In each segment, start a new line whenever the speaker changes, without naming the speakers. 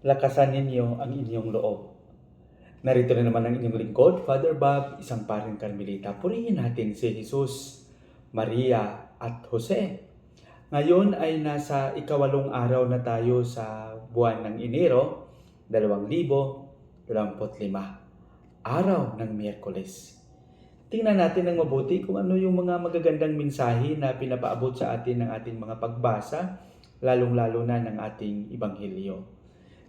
lakasan ninyo ang inyong loob. Narito na naman ang inyong lingkod, Father Bob, isang paring Carmelita. Purihin natin si Jesus, Maria at Jose. Ngayon ay nasa ikawalong araw na tayo sa buwan ng Enero, 2025, araw ng Miyerkules. Tingnan natin ng mabuti kung ano yung mga magagandang mensahe na pinapaabot sa atin ng ating mga pagbasa, lalong-lalo na ng ating Ibanghelyo.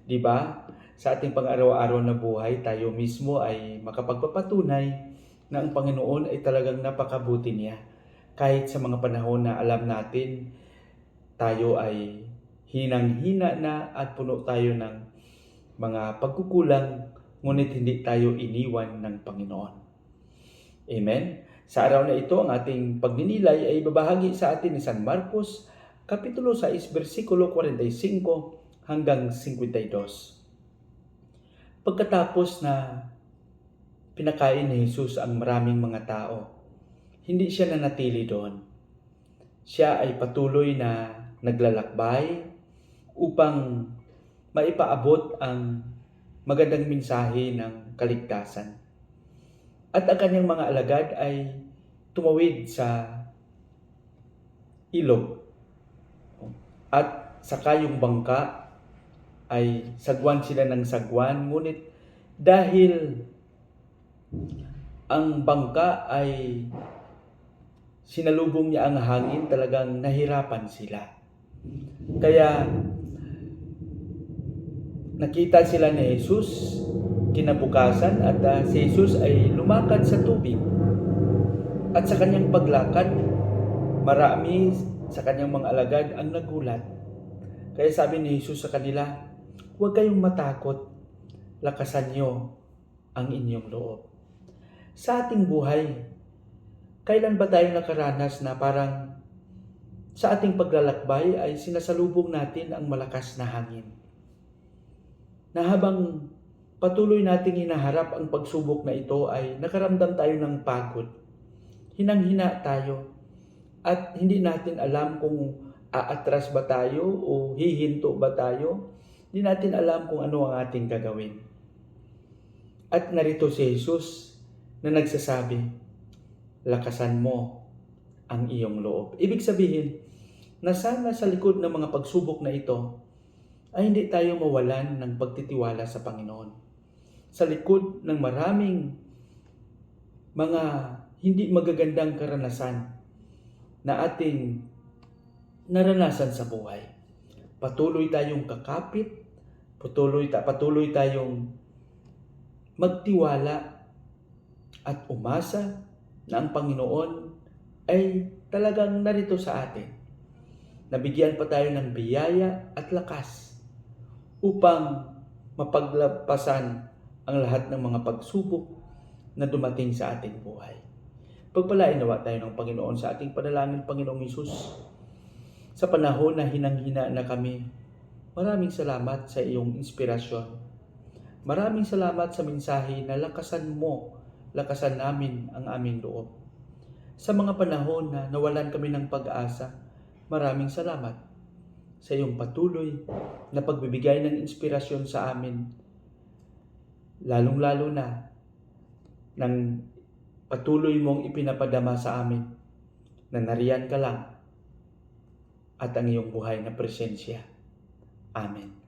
Di ba? Sa ating pang-araw-araw na buhay, tayo mismo ay makapagpapatunay na ang Panginoon ay talagang napakabuti niya. Kahit sa mga panahon na alam natin, tayo ay hinang-hina na at puno tayo ng mga pagkukulang, ngunit hindi tayo iniwan ng Panginoon. Amen? Sa araw na ito, ang ating pagninilay ay babahagi sa atin ni San Marcos, Kapitulo 6, versikulo 45 hanggang 52. Pagkatapos na pinakain ni Jesus ang maraming mga tao, hindi siya nanatili doon. Siya ay patuloy na naglalakbay upang maipaabot ang magandang mensahe ng kaligtasan. At ang kanyang mga alagad ay tumawid sa ilog. At sa kayong bangka ay sagwan sila ng sagwan, ngunit dahil ang bangka ay sinalubong niya ang hangin, talagang nahirapan sila. Kaya nakita sila ni Jesus kinabukasan at ah, si Jesus ay lumakad sa tubig. At sa kanyang paglakad, marami sa kanyang mga alagad ang nagulat. Kaya sabi ni Jesus sa kanila, huwag kayong matakot, lakasan niyo ang inyong loob. Sa ating buhay, kailan ba tayo nakaranas na parang sa ating paglalakbay ay sinasalubong natin ang malakas na hangin? Na habang patuloy nating hinaharap ang pagsubok na ito ay nakaramdam tayo ng pagod. Hinang-hina tayo at hindi natin alam kung aatras ba tayo o hihinto ba tayo. Hindi natin alam kung ano ang ating gagawin. At narito si Jesus na nagsasabi, lakasan mo ang iyong loob. Ibig sabihin, na sana sa likod ng mga pagsubok na ito ay hindi tayo mawalan ng pagtitiwala sa Panginoon. Sa likod ng maraming mga hindi magagandang karanasan na ating naranasan sa buhay. Patuloy tayong kakapit, patuloy, ta, patuloy tayong magtiwala at umasa na ang Panginoon ay talagang narito sa atin. Nabigyan pa tayo ng biyaya at lakas upang mapaglapasan ang lahat ng mga pagsubok na dumating sa ating buhay. Pagpalain nawa tayo ng Panginoon sa ating panalangin, Panginoong Isus. Sa panahon na hinang-hina na kami, maraming salamat sa iyong inspirasyon. Maraming salamat sa mensahe na lakasan mo, lakasan namin ang aming loob. Sa mga panahon na nawalan kami ng pag-asa, maraming salamat sa iyong patuloy na pagbibigay ng inspirasyon sa amin, lalong-lalo na ng patuloy mong ipinapadama sa amin na nariyan ka lang at ang iyong buhay na presensya. Amen.